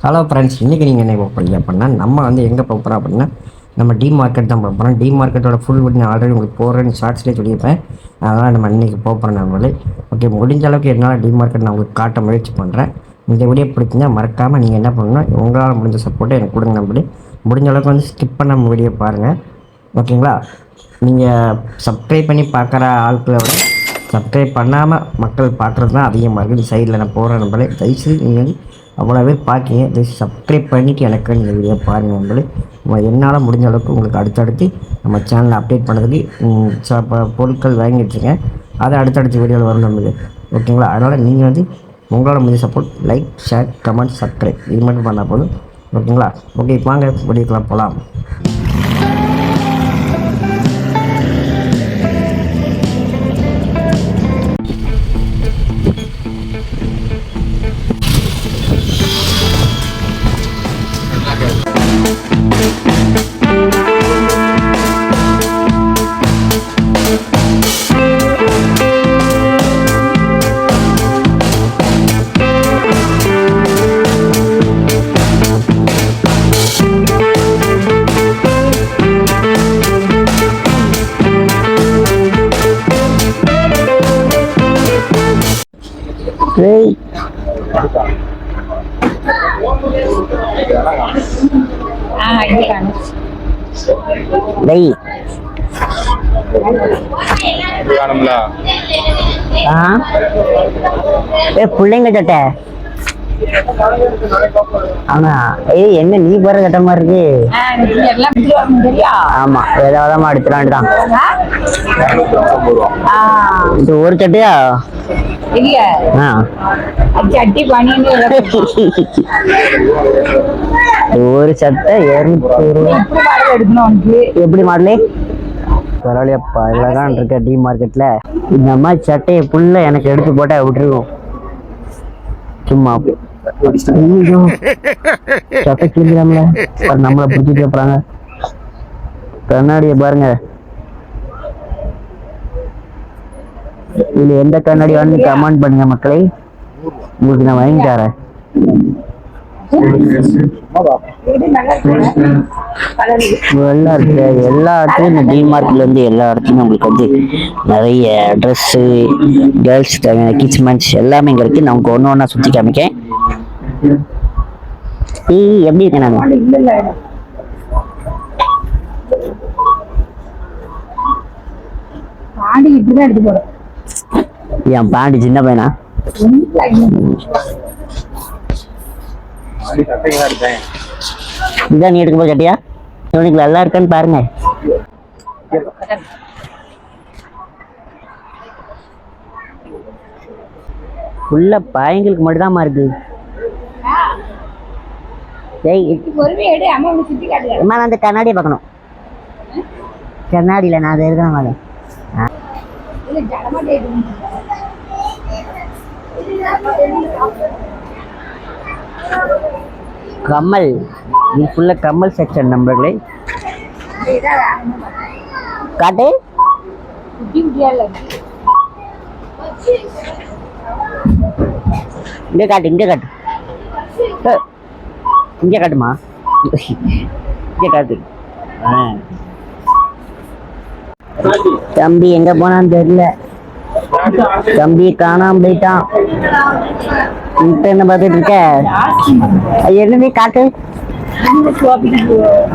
Hello friends இன்றைக்கி நீங்கள் என்ன போகிறீங்க அப்படின்னா நம்ம வந்து எங்கே போகிறோம் அப்படின்னா நம்ம டி மார்க்கெட் தான் போகிறோம் டி மார்க்கெட்டோட ஃபுல் வீடியோ ஆல்ரெடி உங்களுக்கு போகிறேன்னு ஷார்ட்ஸ்லேயே சொல்லியிருப்பேன். அதனால் நம்ம இன்றைக்கி போகிறோம் நம்மளே. ஓகே முடிஞ்ச அளவுக்கு என்னால் டி மார்க்கெட் நான் உங்களுக்கு காட்ட முயற்சி பண்ணுறேன் இந்த வீடியோ பிடிச்சிருந்தா மறக்காமல் நீங்கள் என்ன பண்ணணும் உங்களால் முடிஞ்ச சப்போர்ட்டை எனக்கு கொடுங்க நம்மளே முடிஞ்ச அளவுக்கு வந்து ஸ்கிப் பண்ண வீடியோ பாருங்கள் ஓகேங்களா நீங்கள் சப்ஸ்கிரைப் பண்ணி பார்க்குற ஆட்களை விட சப்ஸ்கிரைப் பண்ணாமல் மக்கள் பார்க்குறது தான் அதிகமாக இருக்குது சைடில் நான் போகிற நம்பளே தயவுசெய்து நீங்கள் வந்து அவ்வளோவே பேர் பார்க்கிங்க தயவு சப்ஸ்கிரைப் பண்ணிவிட்டு எனக்கு இந்த வீடியோ பாருங்கள் நம்பளே என்னால் முடிஞ்ச அளவுக்கு உங்களுக்கு அடுத்தடுத்து நம்ம சேனலை அப்டேட் பண்ணதுக்கு ச- ப- பொருட்கள் வாங்கிட்டுருக்கேன் அதை அடுத்தடுத்த வீடியோவில் வரும் நம்மளுக்கு ஓகேங்களா அதனால் நீங்கள் வந்து உங்களோட முடிஞ்ச support like share comment subscribe இது மட்டும் பண்ணால் போதும். ஓகேங்களா ஓகே வாங்க வீடியோக்கெலாம் போகலாம் ஆ? ஏ பிள்ளைங்க சட்டை. ஆனா ஏய் என்ன நீ போற சட்டை மாதிரி இருக்கு? ஆமா தான் இது ஒரு சட்டையா? இல்ல சட்டி பண்ணின்னு ஒரு சட்டை இருநூத்தி எப்படி மாடலே? பரவாயில்லையப்பா இவ்வளோதான் இருக்க டி மார்க்கெட்ல இந்த மாதிரி சட்டையை ஃபுல்லாக எனக்கு எடுத்து போட்டா விட்டுருவோம் சும்மா. ஐயோ சட்டை கிழிக்கிறாங்களே பாரு, நம்மளை பிடிச்சி போறாங்க. கண்ணாடியை பாருங்க. இதில் எந்த கண்ணாடி வந்து கமெண்ட் பண்ணுங்க மக்களை. உங்களுக்கு நான் வாங்கி தரேன். நல்லா இருக்கு எல்லா இடத்துலையும் இந்த டிமார்ட்ல இருந்து எல்லா இடத்துலையும் உங்களுக்கு வந்து நிறைய ட்ரெஸ்ஸு கேர்ள்ஸ் கிட்ஸ்மெண்ட்ஸ் எல்லாமே இங்க இருக்கு. நான் உங்களுக்கு ஒன்று ஒன்றா சுற்றி காமிக்கேன் எப்படி இருக்கேன் நான்? இப்படிதான் எடுத்து என் பாண்டி சின்ன பையனா? அப்படி தான் எடுத்தேன் இதான் நீ எடுக்கும் போது கட்டியா இவனுக்கு நல்லா இருக்கான்னு பாருங்க. ஃபுல்லா பையங்களுக்கு மட்டும்தாம்மா இருக்கு. அம்மா அந்த கண்ணாடியை பார்க்கணும். கண்ணாடியில் நான் அதை இல்ல ஜடமாட்டே கமல். இது ஃபுல்லாக கமல் செக்ஷன் நம்பர்களே காட்டு. இங்கே காட்டு இங்கே காட்டு. இங்கே காட்டுமா? இங்கே காட்டு. ஆ. தம்பி எங்க போனான்னு தெரியல. தம்பி காணாம போயிட்டான். இப்போ என்ன பார்த்துட்டு இருக்க? அது என்னது காட்டு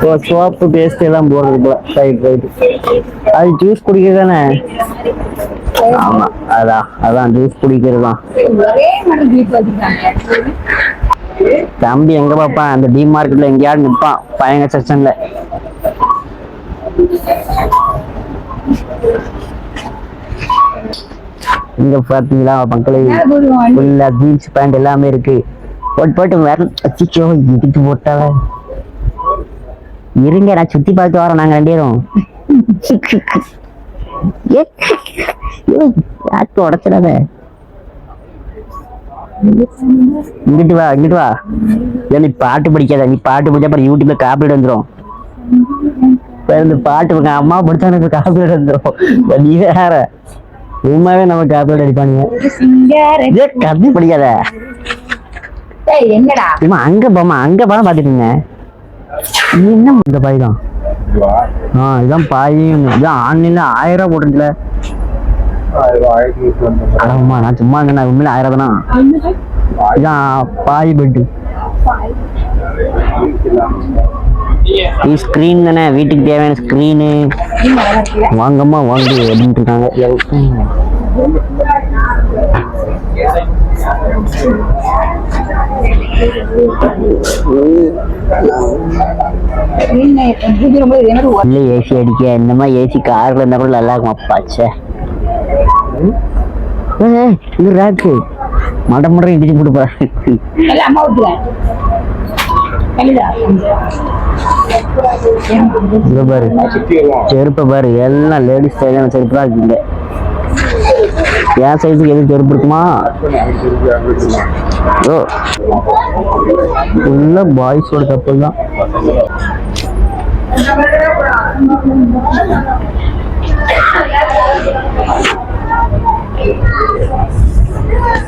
ஓ சோப்பு பேஸ்ட் எல்லாம் போடுறது போல. ரைட் ரைட் அது ஜூஸ் குடிக்கிறது தானே? ஆமா அதான் அதான் ஜூஸ் குடிக்கிறது தான். தம்பி எங்க பாப்பான் அந்த டி மார்க்கெட்ல எங்கேயாவது நிப்பான் பையங்க செக்ஷன்ல இங்க பாத்தீங்களா மக்களே? ஃபுல்லா ஜீன்ஸ் பேண்ட் எல்லாமே இருக்கு. போட்டு போட்டு வேற அச்சிச்சோ இடிச்சு போட்டாவ? இருங்க நான் சுத்தி பார்த்து வரேன் நாங்க ரெண்டு பேரும். உடச்சிடாத இங்கிட்டு வா இங்கிட்டு வா. நீ பாட்டு படிக்காத நீ பாட்டு படிச்சா அப்புறம் யூடியூப்ல காப்பீடு வந்துடும் இந்த பாட்டு அம்மா படிச்சா எனக்கு காப்பீடு வந்துடும் நீ வேற. உண்மையாவே நம்ம காப்பீடு அடிப்பானுங்க சிங்கார இதே கதை படிக்காத ஏய் என்னடா இம்மா அங்க போமா அங்க படம் பார்த்துட்டு இருந்தேன் என்ன இந்த பாய் தான் இதுவா ஆ இதான் பாய் இதான் ஆன்லைன்ல ஆயிரம் ரூபா போட்டுருந்துல அடம்மா நான் சும்மா இருந்தேன் உண்மையில ஆயிரம் தானா இதான் பாய் பெட்டு ஸ்க்ரீன் தானே? வீட்டுக்கு தேவையான ஸ்க்ரீனு வாங்கம்மா வாங்கு அப்படின்ட்டு இருக்காங்க. இல்லை ஏசி அடிக்க. இந்த மாதிரி ஏசி கார்ல இருந்தா கூட நல்லா இருக்கும் அப்பாச்சே இது ரேக்கு மட மட இடிச்சு போட்டு பாரு எல்லாம் பாரு. செருப்பை பாரு. எல்லாம் லேடிஸ் சைடான செருப்பு தான் இருக்குங்க என் சைஸுக்கு எது செருப்பு இருக்குமா? ஓ. ஃபுல்லாக பாய்ஸோட கப்பல் தான்.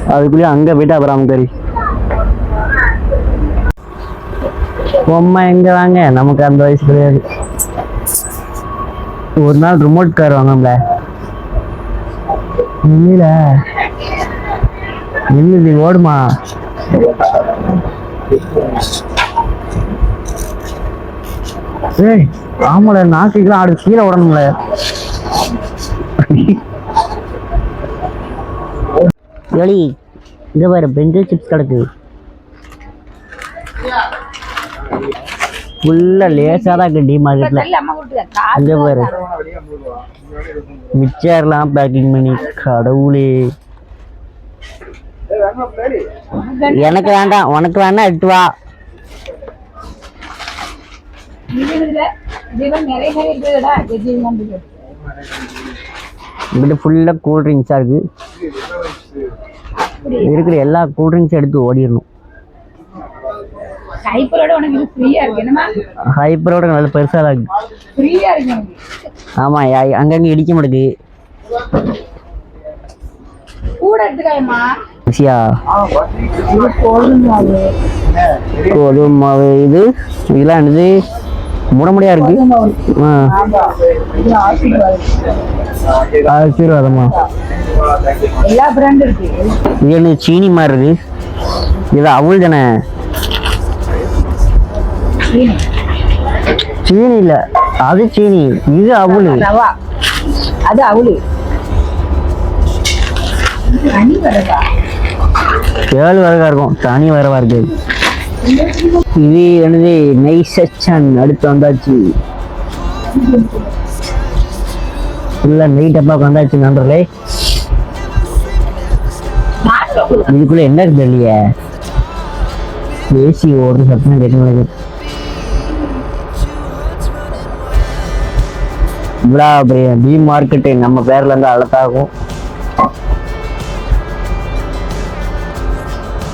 அதுக்குள்ளேயே அங்கே போயிட்டு அப்புறம் அவங்க தெரியும் பொம்மை எங்க வாங்க? நமக்கு அந்த வயசு கிடையாது ஒரு நாள் ரிமோட் கார் வாங்கம்ல இல்ல. இல்ல ஓடுமா? ஏய் ஆமால நாக்குக்கெல்லாம் ஆடு கீழே விடணும்ல எலி இங்கே பாரு பெஞ்சல் சிப்ஸ் கிடக்கு. ஃபுல்லா லேசா தான் இருக்கு டி மார்க்கெட்ல கல்லு அம்மா விட்டுருவேன் இங்க பாரு. மிச்சர்லாம் பேக்கிங் பண்ணி கடவுளே. எனக்கு வேண்டாம் உனக்கு வேணா எட்டு வா. இங்கிட்ட ஃபுல்லா கூல் ட்ரிங்க்ஸா இருக்கு. இருக்கிற எல்லா கூல் ட்ரிங்க்ஸ் எடுத்து ஓடிடணும். கைப்பரோட உனக்கு ஃப்ரீயா இருக்கு. என்னமா ஹைப்பரோட நல்ல பெருசா தான் இருக்கு. ஃப்ரீயா இருக்கு உனக்கு. ஆமா அங்கங்க இடிக்க மாட்டேங்குது கூட எடுத்துக்காயம்மா இது கோதுமை மாவு. கோதுமை மாவு இது இதெல்லாம் என்னது? முடமுடியா இருக்கு. ஆசீர்வாதம். ஆசீர்வாதமா? எல்லா பிராண்டும் இருக்கு. இது என்ன சீனி மாதிரி இருக்கு. இது அவள் தானே? சீனி இல்ல அது சீனி. இது அவள். ரவா. அது அவளு. ஏழு வரகா இருக்கும். தனி வரவா இருக்கு. இது என்னது? நெய் செச்சன் அடுத்து வந்தாச்சு. ஃபுல்லா நெய் டப்பாக்கு வந்தாச்சு நண்பர்களே. இதுக்குள்ள என்ன இருக்கு இல்லையே ஏசி ஓடுற சத்தம் கேட்டு இவ்வளோ பெரிய பி மார்க்கெட்டு நம்ம பேர்ல இருந்து அழகாகும்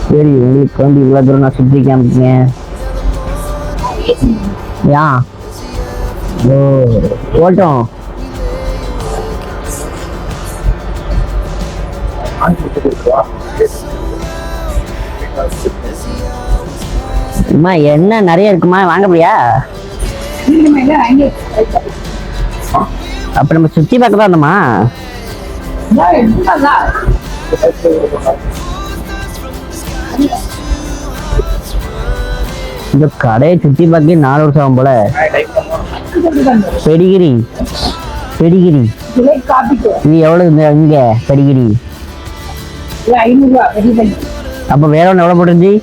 சரி உங்களுக்கு வந்து இவ்வளோ தூரம் நான் சுற்றி காமிப்பேன் யா? ஓ ஓட்டம். அம்மா என்ன நிறைய இருக்குமா? வாங்க முடியா அப்ப நம்ம சுத்தி பார்க்க தான் எடுத்துக்கலாம் இந்த கடையை சுத்தி பார்க்க நாலு வருஷம் ஆகும் போல. பெடிகிரி. பெடிகிரி. இது எவ்வளவு இந்த இங்க பெடிகிரி? அப்ப வேற ஒன்று எவ்வளவு போட்டுருந்துச்சு?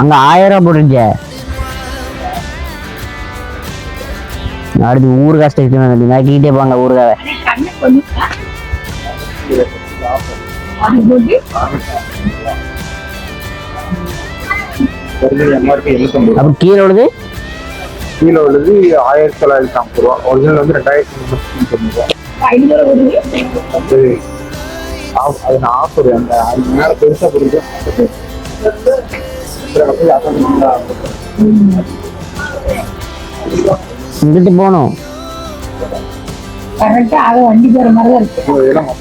அங்க ஆயிரம் ரூபாய் போட்டுருந்துச்சு. அடுத்து ஊறுகாய் ஸ்டேஷன் நக்கிட்டே போங்க ஊறுகாவை. அப்புறம் கீழே உள்ளது கீழே உள்ளது ஆயிரத்தி தொள்ளாயிரத்தி ஐம்பது ரூபா. ஒரிஜினல் வந்து ரெண்டாயிரத்தி முந்நூற்றி ரூபா. அது ஆஃப் அது நான் ஆஃபர் அந்த அது மேலே பெருசாக போடுறது இங்கிட்டு போகணும்.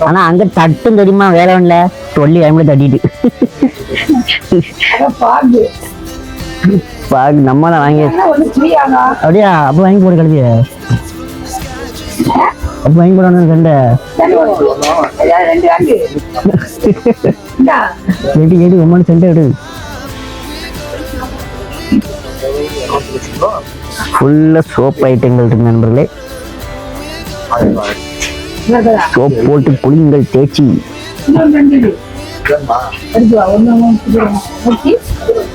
ஆனா அங்க தட்டும் தெரியுமா? வேலை ஒண்ணுல சொல்லி ஐம்பது தட்டிட்டு. பாகு. பாக்கு நம்ம தான் வாங்கி அப்படியா? அப்போ வாங்கி போடு கழுதி அப்போ வாங்கி போடணும் இந்தா. எடு எடு ஒம்மனு சண்டை எடு. ஃபுல்லாக சோப் ஐட்டங்கள் இருக்கு நண்பர்களே. சோப் போட்டு குளிங்கள் தேய்ச்சி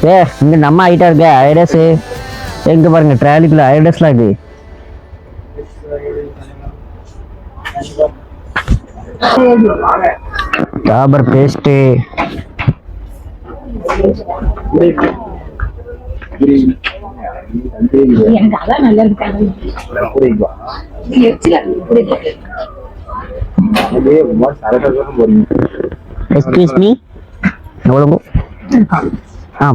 ஏ இங்க நம்ம ஐட்டா இருக்க ஐடஸ் எங்க பாருங்க ட்ராலிக்குள்ள ஐடஸ்லாம் இருக்கு டாபர் பேஸ்ட்டு எனக்கு அதான் நல்லா எக்ஸ்கியூஸ் மீ ஆ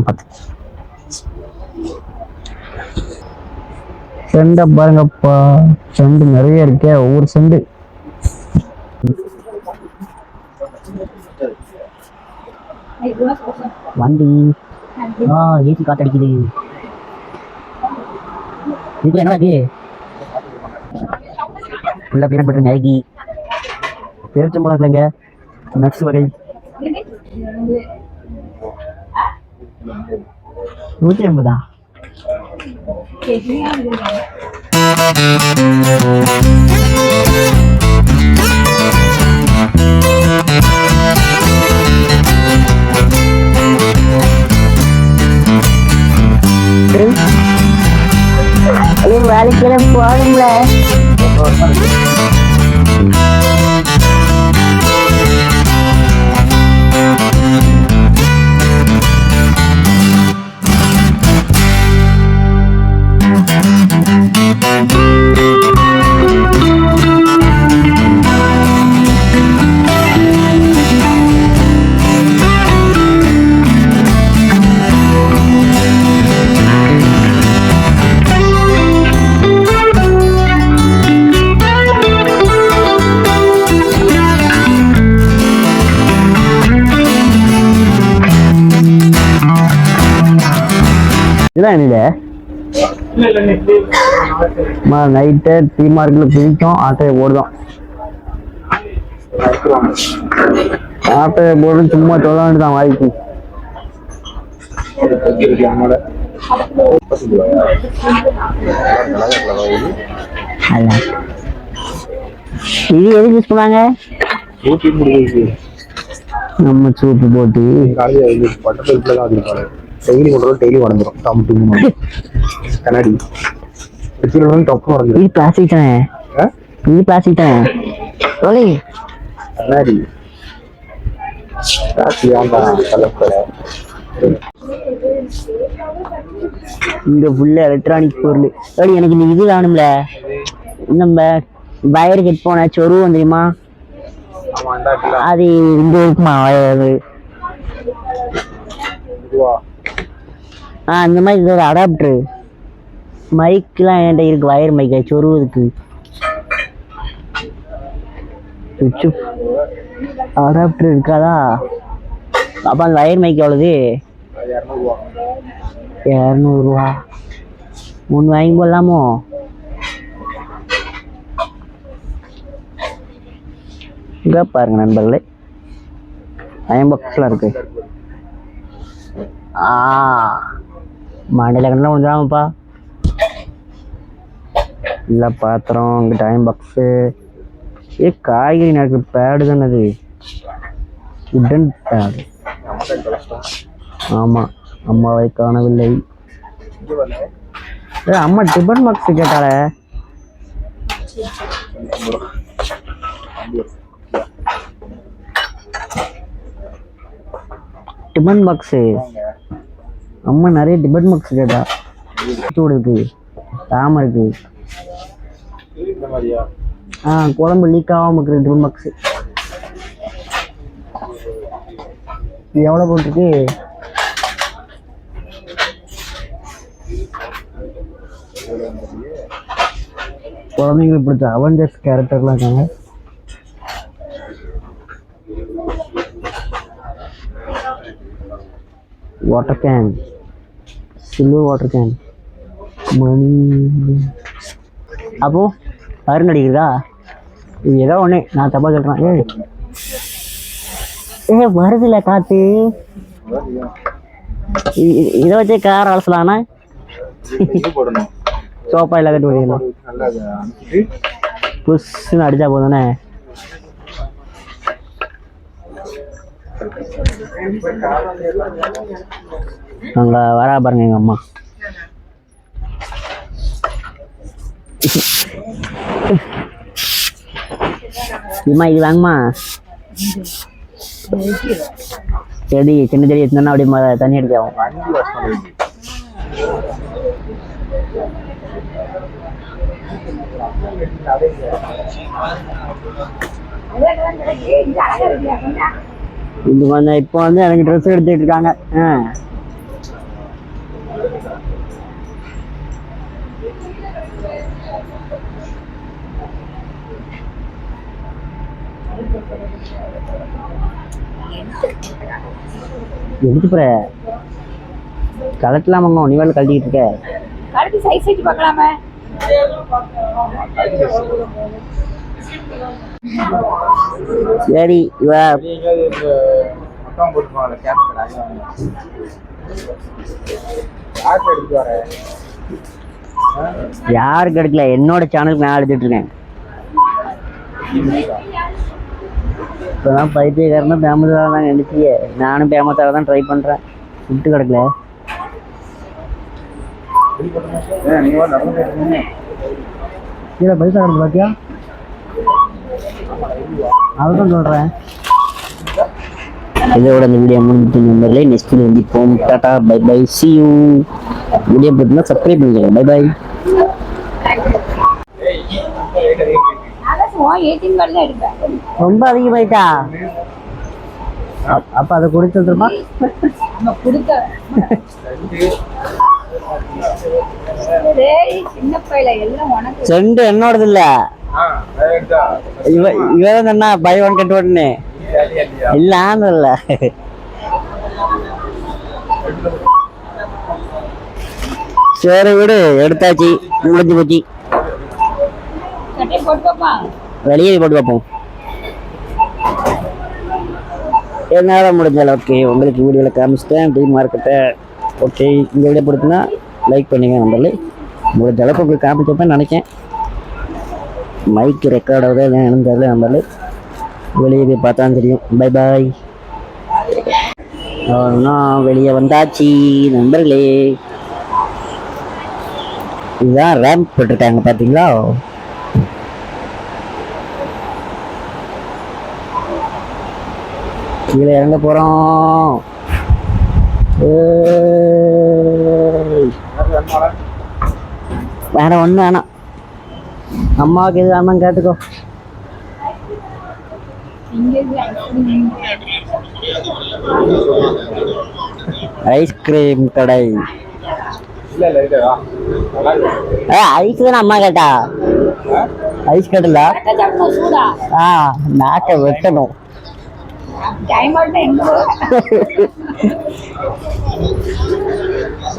செண்டை பாருங்கப்பா. செண்டு நிறைய இருக்கே ஒவ்வொரு செண்டு. வண்டி. ஆ ஏசி காத்தடிக்குது. இது என்ன இது? ஃபுல்லாக பீனட் பட்டர் மேகி. பேரிச்சம்பழம் இல்லைங்க நட்ஸ் வகை. நூற்றி ஐம்பதா? வேலைக்கெல்லாம் போடுங்கள இதான் இல்லை நைட்டு டீ மார்க்கில் பிடிக்கும் ஆட்டையை போடுதோம் ஆட்டையை போட்டு சும்மா சொல்ல வேண்டியதான் வாய்க்கு. இது எதுக்கு யூஸ் பண்ணாங்க? நம்ம சூப்பு போட்டு. காலையில் பட்டத்தில் தான் டெய்லி கொண்டு டெய்லி வளர்ந்துரும் டாம் டூம் கண்ணாடி. வச்சுட்டு வந்து டப்பு வளர்ந்துரும் இது பிளாஸ்டிக் தானே? இது பிளாஸ்டிக் தானே? ஓலி கண்ணாடி. இங்க ஃபுல்லா எலக்ட்ரானிக் பொருள். ஓடி எனக்கு இந்த இது வேணும்ல. நம்ம வயர் கட் போன சொருவம் தெரியுமா? இந்த அது இங்க இருக்குமா? ஆ அந்த மாதிரி இது ஒரு அடாப்டர் மைக்கெலாம் என்கிட்ட இருக்குது வயர் மைக் சொருவதுக்கு சுவிட்சு அடாப்டர் இருக்காதா? அப்போ அந்த வயர் மைக் எவ்வளோது இரநூறுவா. இரநூறுவா மூணு வாங்கி போடலாமோ? இங்கே பாருங்க நண்பர்களே. அயன் பாக்ஸ்லாம் இருக்கு. ஆ. மண்டையில் கண்டெல்லாம் முடிஞ்சாமப்பா இல்லை பாத்திரம் இங்கே டைம் பாக்ஸு ஏ காய்கறி எனக்கு பேடு தானே அது. உடன் பேடு ஆமாம் அம்மாவை காணவில்லை. ஏ அம்மா டிபன் பாக்ஸ் கேட்டாலே டிபன் பாக்ஸு அம்மா நிறைய டிபட் மார்க்ஸ் கேட்டா. சூடு இருக்கு தாமரை இருக்கு ஆ குழம்பு லீக் ஆகாம இருக்கிற டிபட் மார்க்ஸ் இது எவ்வளோ போட்டிருக்கு? குழந்தைங்களுக்கு பிடிச்ச அவெஞ்சர்ஸ் கேரக்டர்லாம் இருக்காங்க. Water can silver water can மணி அப்போ அருண் அடிக்கிறதா இது ஏதோ ஒன்று நான் தப்பாக சொல்கிறேன் ஏ ஏ வருதுல காற்று இ- இதை வச்சே கார் அலசலாண்ணா சோப்பா இல்லை கட்டி விடுவீங்களா புஷ்னு அடித்தா அனுப்பிட்டு புஷ்ஷுன்னு அடிச்சா போதும்ண்ணே அங்கே வரா பாருங்க எங்கள் அம்மா. இம்மா இது வாங்கம்மா. செடி சின்ன செடி எடுத்துனா அப்படியே தண்ணி அடிக்காவும் இது அழகா இப்போ வந்து எனக்கு ட்ரெஸ் எடுத்துட்டு இருக்காங்க. ஆ. எதுக்கு போற கலட்டலாமாங்க நீ வேலை கழட்டிக்கிட்டு இருக்க. கழுத்து சைஸ் வச்சு பார்க்கலாமே. சரி இவ. யாருக்கு எடுக்கல? என்னோட சேனலுக்கு நான் எடுத்துட்டு இருக்கேன். இப்போதான் பைத்தியக்காரனா ஃபேமஸாக தான் நினைச்சியே நானும் ஃபேமஸாக தான் ட்ரை பண்ணுறேன் விட்டு கிடக்கல கீழே பைசா கிடக்கு பார்த்தியா அதுதான் சொல்கிறேன் இதோட இந்த வீடியோ முடிஞ்சு நம்பர்ல நெக்ஸ்ட் வீடியோ சந்திப்போம் tata bye bye see you video பார்த்தீங்கன்னா சப்ஸ்கிரைப் பண்ணிக்கோங்க. பை பை சும்மா ஏடிஎம் கார்டு தான் எடுப்பேன். ரொம்ப அதிகமாயிட்டா? அப்- அப்ப அதை கொடுத்துருப்பா நம்ம கொடுத்த. டேய் சின்ன பையில எல்லாம் உனக்கு. செண்டு என்னோடது இல்ல இவ இவன் என்ன பை ஒன் கட் ஒன்னு இல்லையா இல்லான்னு இல்ல சரி விடு எடுத்தாச்சு முடிஞ்சு போச்சு. வெளியே போட்டு பார்ப்போம் என்னால் முடிஞ்ச அளவுக்கு உங்களுக்கு வீடியோவில் காமிச்சிட்டேன் டீ மார்க்கெட்டை ஓகே இந்த வீடியோ பிடிச்சினா லைக் பண்ணுங்கள் நம்மளே முடிஞ்ச அளவுக்கு உங்களுக்கு காமிச்சப்ப நினைக்கேன். மைக் ரெக்கார்ட் ஆகுதா இல்லை என்னன்னு நம்மளே வெளியே போய் பார்த்தா தெரியும். பை பாய் நான் வெளியே வந்தாச்சு நண்பர்களே. இதுதான் ரேம்ப் போட்டிருக்காங்க பார்த்தீங்களா? கீழே இறங்க போகிறோம் வேற ஒன்றும் வேணாம். அம்மாவுக்கு எது வேணாம் கேட்டுக்கோ. ஐஸ்கிரீம் கடை. ஐஸ் தானே அம்மா கேட்டா? ஐஸ் சூடா. ஆ நாக்கை வெட்டணும்.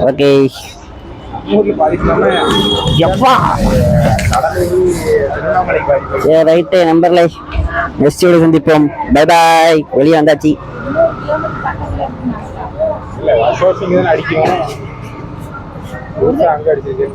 ஓகே ரைட்டு நம்பர்ல நெக்ஸ்ட் சந்திப்போம். பை பாய் வெளியே வந்தாச்சு. அடிக்கும் அங்க அடிச்சிருக்கேன்